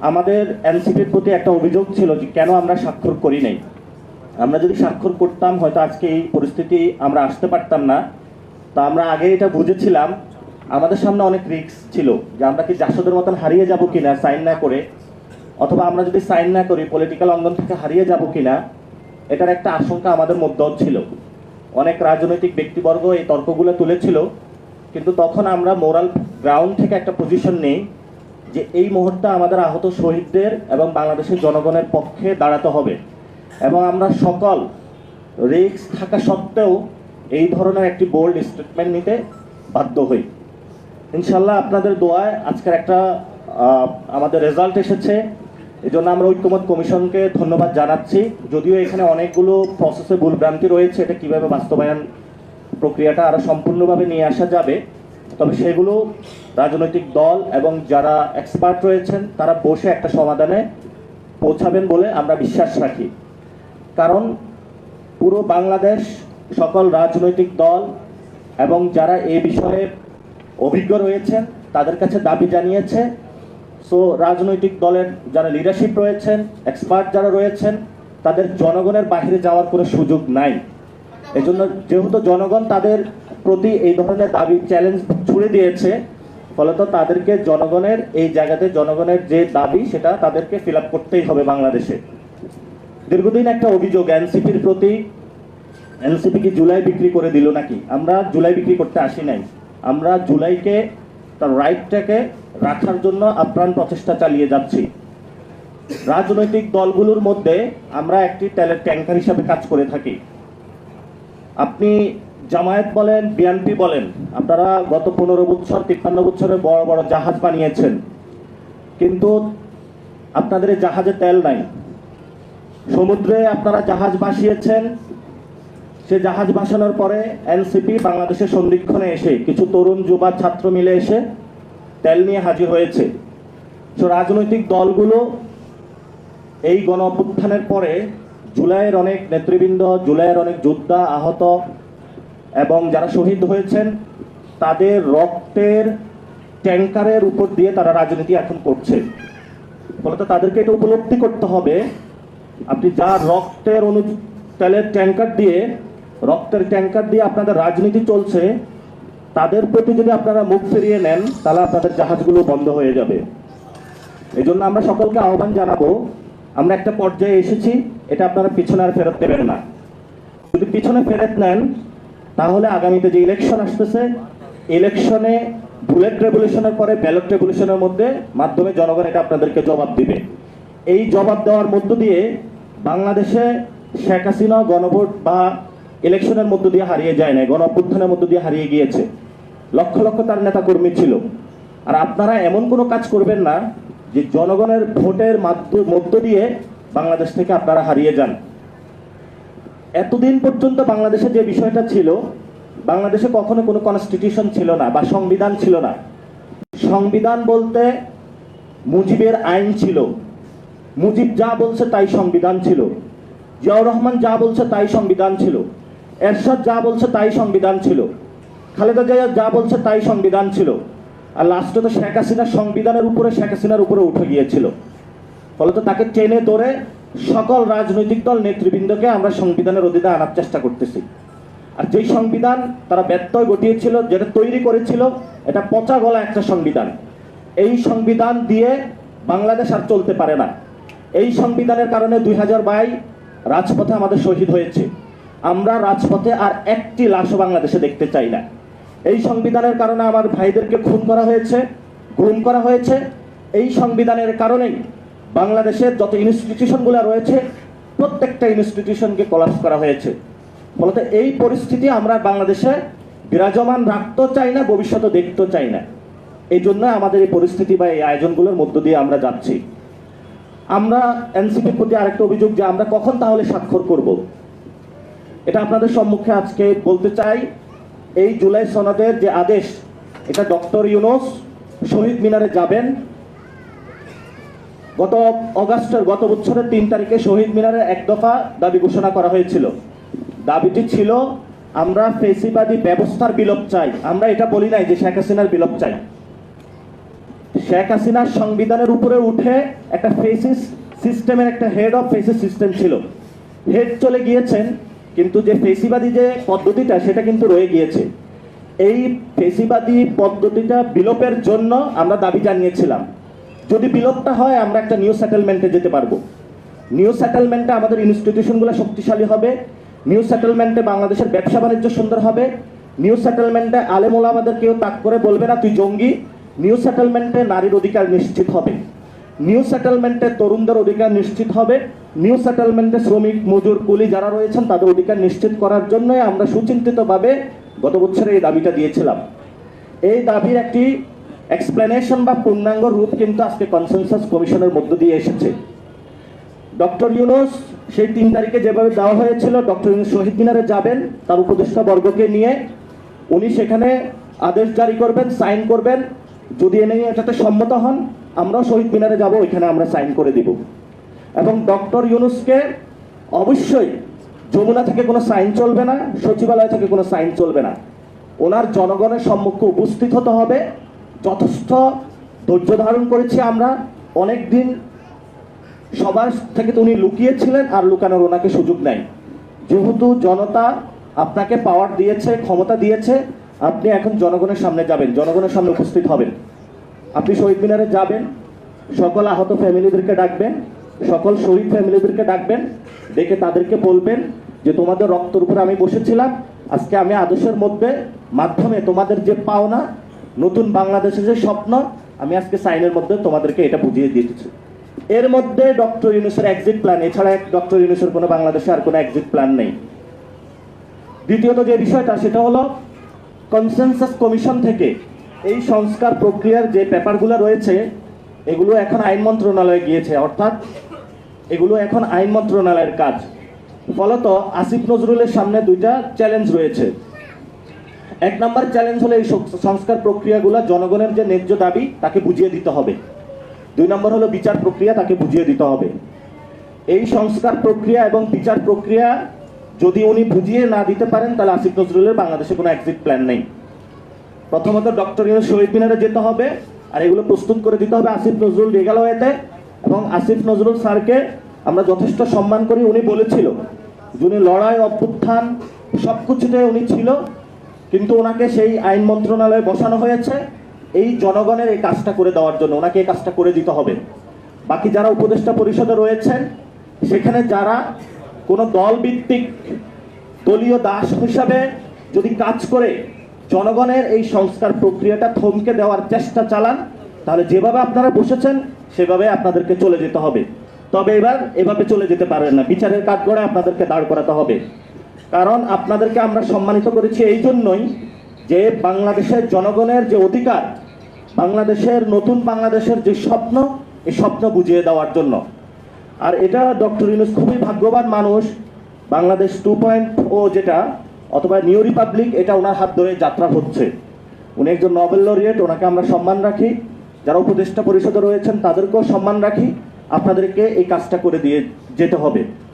আমাদের এনসিপির প্রতি একটা অভিযোগ ছিল যে কেন আমরা স্বাক্ষর করি নাই। আমরা যদি স্বাক্ষর করতাম, হয়তো আজকে এই পরিস্থিতি আমরা আসতে পারতাম না। তা আমরা আগে এটা বুঝেছিলাম। আমাদের সামনে অনেক রিস্ক ছিল যে আমরা কি জাসদের মতন হারিয়ে যাব কিনা, সাইন না করে, অথবা আমরা যদি সাইন না করি পলিটিক্যাল অঙ্গন থেকে হারিয়ে যাব কিনা, এটার একটা আশঙ্কা আমাদের মধ্যেও ছিল। অনেক রাজনৈতিক ব্যক্তিবর্গ এই তর্কগুলো তুলেছিল, কিন্তু তখন আমরা মোরাল গ্রাউন্ড থেকে একটা পজিশন নেই। যে এই মুহূর্তে আমাদের আহত শহীদদের এবং বাংলাদেশের জনগণের পক্ষে দাঁড়াতে হবে। এবং আমরা সকল রিস্ক থাকা সত্ত্বেও এই ধরনের একটি বোল্ড স্টেটমেন্ট নিতে বাধ্য হই। ইনশাল্লাহ আপনাদের দোয়ায় আজকের একটা আমাদের রেজাল্ট এসেছে। এই জন্য আমরা ঐক্যমত কমিশনকে ধন্যবাদ জানাচ্ছি। যদিও এখানে অনেকগুলো প্রসেসে ভুলভ্রান্তি রয়েছে, এটা কীভাবে বাস্তবায়ন প্রক্রিয়াটা আরও সম্পূর্ণভাবে নিয়ে আসা যাবে তবে সেগুলো রাজনৈতিক দল এবং যারা এক্সপার্ট রয়েছেন, তারা বসে একটা সমাধানে পৌঁছাবেন বলে আমরা বিশ্বাস রাখি। কারণ পুরো বাংলাদেশ সকল রাজনৈতিক দল এবং যারা এ বিষয়ে অভিজ্ঞ রয়েছেন, তাদের কাছে দাবি জানিয়েছে। সো রাজনৈতিক দলের যারা লিডারশিপ রয়েছেন এক্সপার্ট যারা রয়েছেন, তাদের জনগণের বাইরে যাওয়ার কোনো সুযোগ নাই। এজন্য যেহেতু জনগণ তাদের প্রতি এই ধরনের দাবি চ্যালেঞ্জ ছুড়ে দিয়েছে, ফলত তাদেরকে জনগণের, এই জায়গাতে জনগণের যে দাবি, সেটা তাদেরকে ফিল করতেই হবে বাংলাদেশে। দীর্ঘদিন একটা অভিযোগ, এনসিপির প্রতি, এনসিপি কি জুলাই বিক্রি করে দিল নাকি? আমরা জুলাই বিক্রি করতে আসি নাই। আমরা জুলাইকে, তার রাইটটাকে রাখার জন্য আপ্রাণ প্রচেষ্টা চালিয়ে যাচ্ছি। রাজনৈতিক দলগুলোর মধ্যে আমরা একটি তেলের ট্যাঙ্কার হিসাবে কাজ করে থাকি। আপনি জামায়াত বলেন, বিএনপি বলেন, আপনারা গত পনেরো বছর তিপ্পান্ন বছরে বড় বড় জাহাজ বানিয়েছেন। কিন্তু আপনাদের জাহাজে তেল নাই। সমুদ্রে আপনারা জাহাজ ভাসিয়েছেন। সে জাহাজ ভাসানোর পরে এনসিপি বাংলাদেশের সন্ধিক্ষণে এসে, কিছু তরুণ, যুবা, ছাত্র মিলে এসে তেল নিয়ে হাজির হয়েছে। তো রাজনৈতিক দলগুলো এই গণ পরে জুলাইয়ের অনেক নেতৃবৃন্দ, জুলাইয়ের অনেক যোদ্ধা আহত এবং যারা শহীদ হয়েছেন, তাদের রক্তের ট্যাঙ্কারের উপর দিয়ে তারা রাজনীতি এখন করছে। ফলত তাদেরকে এটা উপলব্ধি করতে হবে, আপনি যা রক্তের অনু, তেলের ট্যাঙ্কার দিয়ে, রক্তের ট্যাঙ্কার দিয়ে আপনাদের রাজনীতি চলছে, তাদের প্রতি যদি আপনারা মুখ ফিরিয়ে নেন, তাহলে আপনাদের জাহাজগুলো বন্ধ হয়ে যাবে। এই জন্য আমরা সকলকে আহ্বান জানাব, আমরা একটা পর্যায়ে এসেছি, এটা আপনারা পিছনে আর ফেরত দেবেন না। যদি পিছনে ফেরত নেন তাহলে আগামীতে যে ইলেকশন আসতেছে ইলেকশনে বুলেট রেভলিউশনের পরে ব্যালট রেভলিউশনের মধ্যে মাধ্যমে জনগণ এটা আপনাদেরকে জবাব দিবে। এই জবাব দেওয়ার মধ্য দিয়ে বাংলাদেশে শেখ হাসিনা গণভোট বা ইলেকশনের মধ্য দিয়ে হারিয়ে যায় না গণ অভ্যুত্থানের মধ্য দিয়ে হারিয়ে গিয়েছে। লক্ষ লক্ষ তার নেতা কর্মী ছিল। আর আপনারা এমন কোনো কাজ করবেন না যে জনগণের ভোটের মধ্য দিয়ে বাংলাদেশ থেকে আপনারা হারিয়ে যান। এতদিন পর্যন্ত বাংলাদেশে যে বিষয়টা ছিল, বাংলাদেশে কখনো কোনো কনস্টিটিউশন ছিল না বা সংবিধান ছিল না। সংবিধান বলতে মুজিবের আইন ছিল। মুজিব যা বলছে তাই সংবিধান ছিল। জিয়াউর রহমান যা বলছে তাই সংবিধান ছিল। এরশাদ যা বলছে তাই সংবিধান ছিল। খালেদা জিয়া যা বলছে তাই সংবিধান ছিল। আর লাস্টে তো শেখ হাসিনা সংবিধানের উপরে, শেখ হাসিনার উপরে উঠে গিয়েছিল। ফলে তো তাকে টেনে ধরে সকল রাজনৈতিক দল নেতৃবৃন্দকে আমরা সংবিধানের অধীনে আনার চেষ্টা করতেছি। আর যেই সংবিধান তারা ব্যত্যয় ঘটিয়েছিল, যেটা তৈরি করেছিল, এটা পচা গলা একটা সংবিধান। এই সংবিধান দিয়ে বাংলাদেশ আর চলতে পারে না। এই সংবিধানের কারণে দুই হাজার বাই রাজপথে আমাদের শহীদ হয়েছে। আমরা রাজপথে আর একটি লাশও বাংলাদেশে দেখতে চাই না। এই সংবিধানের কারণে আমার ভাইদেরকে খুন করা হয়েছে, গুম করা হয়েছে। এই সংবিধানের কারণেই বাংলাদেশের যত ইনস্টিটিউশনগুলো রয়েছে, প্রত্যেকটা ইনস্টিটিউশনকে কলাপস করা হয়েছে। ফলত এই পরিস্থিতি আমরা বাংলাদেশে বিরাজমান রাখতেও চাই না, ভবিষ্যতে দেখতে চাই না। এই জন্য আমাদের এই পরিস্থিতি বা এই আয়োজনগুলোর মধ্য দিয়ে আমরা যাচ্ছি। আমরা এনসিপির প্রতি আরেকটা অভিযোগ যে আমরা কখন তাহলে স্বাক্ষর করব? এটা আপনাদের সম্মুখে আজকে বলতে চাই, এই জুলাই সনদের যে আদেশ, এটা ডক্টর ইউনুস শহীদ মিনারে যাবেন। গত অগাস্টের গত বছরের তিন তারিখে শহীদ মিনারে এক দফা দাবি ঘোষণা করা হয়েছিল। দাবিটি ছিল, আমরা ফেসিবাদী ব্যবস্থার বিলোপ চাই। আমরা এটা বলি নাই যে শেখ হাসিনার বিলোপ চাই। শেখ হাসিনার সংবিধানের উপরে উঠে একটা ফেসিস সিস্টেমের একটা হেড অফ ফেসিস সিস্টেম ছিল। হেড চলে গিয়েছেন, কিন্তু যে ফেসিবাদী যে পদ্ধতিটা, সেটা কিন্তু রয়ে গিয়েছে। এই ফেসিবাদী পদ্ধতিটা বিলোপের জন্য আমরা দাবি জানিয়েছিলাম। যদি বিলোপটা হয়, আমরা একটা নিউ সেটেলমেন্টে যেতে পারব। নিউ সেটেলমেন্টে আমাদের ইনস্টিটিউশনগুলো শক্তিশালী হবে। নিউ সেটেলমেন্টে বাংলাদেশের ব্যবসা বাণিজ্য সুন্দর হবে। নিউ সেটেলমেন্টে আলেমুল আমাদের কেউ তাক করে বলবে না, তুই জঙ্গি। নিউ সেটেলমেন্টে নারীর অধিকার নিশ্চিত হবে। নিউ সেটেলমেন্টে তরুণদের অধিকার নিশ্চিত হবে। নিউ সেটেলমেন্টে শ্রমিক, মজুর, কুলি যারা রয়েছেন, তাদের অধিকার নিশ্চিত করার জন্যই আমরা সুচিন্তিতভাবে গত বছরে এই দাবিটা দিয়েছিলাম। এই দাবির একটি এক্সপ্লেনেশন বা পূর্ণাঙ্গ রূপ কিন্তু আজকে কনসেনসাস কমিশনের মধ্য দিয়ে এসেছে। ডক্টর ইউনুস সেই তিন তারিখে যেভাবে দেওয়া হয়েছিল, ডক্টর ইউনুস শহীদ মিনারে যাবেন, তার উপদেষ্টা বর্গকে নিয়ে। উনি সেখানে আদেশ জারি করবেন, সাইন করবেন। যদি এনে এটাতে সম্মত হন, আমরাও শহীদ মিনারে যাব, ওইখানে আমরা সাইন করে দিব। এবং ডক্টর ইউনুসকে অবশ্যই যমুনা থেকে কোনো সাইন চলবে না, সচিবালয় থেকে কোনো সাইন চলবে না। ওনার জনগণের সম্মুখে উপস্থিত হতে হবে। যথেষ্ট ধৈর্য ধারণ করেছি আমরা। অনেক দিন সবার থেকে তো উনি লুকিয়েছিলেন, আর লুকানোর ওনাকে সুযোগ নাই। যেহেতু জনতা আপনাকে পাওয়ার দিয়েছে, ক্ষমতা দিয়েছে, আপনি এখন জনগণের সামনে যাবেন, জনগণের সামনে উপস্থিত হবেন। আপনি শহীদ মিনারে যাবেন, সকল আহত ফ্যামিলিদেরকে ডাকবেন, সকল শহীদ ফ্যামিলিদেরকে ডাকবেন, ডেকে তাদেরকে বলবেন যে তোমাদের রক্তর উপরে আমি বসেছিলাম, আজকে আমি আদর্শের মধ্যে, মাধ্যমে তোমাদের যে পাওনা নতুন বাংলাদেশের যে স্বপ্ন, আমি আজকে সাইনের মধ্যে তোমাদেরকে এটা বুঝিয়ে দিতেছি এর মধ্যে ডক্টর ইউনুসের এক্সিট প্ল্যান এছাড়া ডক্টর ইউনুসের কোনো বাংলাদেশে আর কোনো এক্সিট প্ল্যান নেই। দ্বিতীয়ত যে বিষয়টা, সেটা হলো কনসেনসাস কমিশন থেকে এই সংস্কার প্রক্রিয়ার যে পেপারগুলো রয়েছে, এগুলো এখন আইন মন্ত্রণালয়ে গিয়েছে, অর্থাৎ এগুলো এখন আইন মন্ত্রণালয়ের কাজ। ফলত আসিফ নজরুলের সামনে দুইটা চ্যালেঞ্জ রয়েছে। এক নম্বর চ্যালেঞ্জ হলো এই সংস্কার প্রক্রিয়াগুলো জনগণের যে ন্যায্য দাবি, তাকে বুঝিয়ে দিতে হবে। দুই নম্বর হলো বিচার প্রক্রিয়া, তাকে বুঝিয়ে দিতে হবে। এই সংস্কার প্রক্রিয়া এবং বিচার প্রক্রিয়া যদি উনি বুঝিয়ে না দিতে পারেন, তাহলে আসিফ নজরুলের বাংলাদেশে কোনো এক্সিট প্ল্যান নেই। প্রথমত ডক্টর শহীদ মিনারে যেতে হবে, আর এগুলো প্রস্তুত করে দিতে হবে আসিফ নজরুল রেগালওয়েতে এবং আসিফ নজরুল স্যারকে আমরা যথেষ্ট সম্মান করি। উনি বলেছিল যে উনি লড়াই, অভ্যুত্থান সব কিছুতে উনি ছিল কিন্তু ওনাকে সেই আইন মন্ত্রণালয়ে বসানো হয়েছে। এই জনগণের এই কাজটা করে দেওয়ার জন্য, ওনাকে এই কাজটা করে দিতে হবে। বাকি যারা উপদেষ্টা পরিষদে রয়েছেন, সেখানে যারা কোনো দলভিত্তিক দলীয় দাস হিসাবে যদি কাজ করে, জনগণের এই সংস্কার প্রক্রিয়াটা থমকে দেওয়ার চেষ্টা চালান, তাহলে যেভাবে আপনারা বসেছেন, সেভাবে আপনাদেরকে চলে যেতে হবে। তবে এবার এভাবে চলে যেতে পারবেন না। বিচারের কাঠগড়ায় আপনাদেরকে দাঁড় করাতে হবে। কারণ আপনাদেরকে আমরা সম্মানিত করেছি এই জন্যই যে বাংলাদেশের জনগণের যে অধিকার, বাংলাদেশের নতুন বাংলাদেশের যে স্বপ্ন, এই স্বপ্ন বুঝিয়ে দেওয়ার জন্য। আর এটা ডক্টর ইউনুস খুবই ভাগ্যবান মানুষ, বাংলাদেশ টু পয়েন্ট ও যেটা, অথবা নিউ রিপাবলিক, এটা ওনার হাত ধরে যাত্রা হচ্ছে। উনি একজন নোবেল লরিয়েট, ওনাকে আমরা সম্মান রাখি। যারা উপদেষ্টা পরিষদে রয়েছেন, তাদেরকেও সম্মান রাখি। আপনাদেরকে এই কাজটা করে দিয়ে যেতে হবে।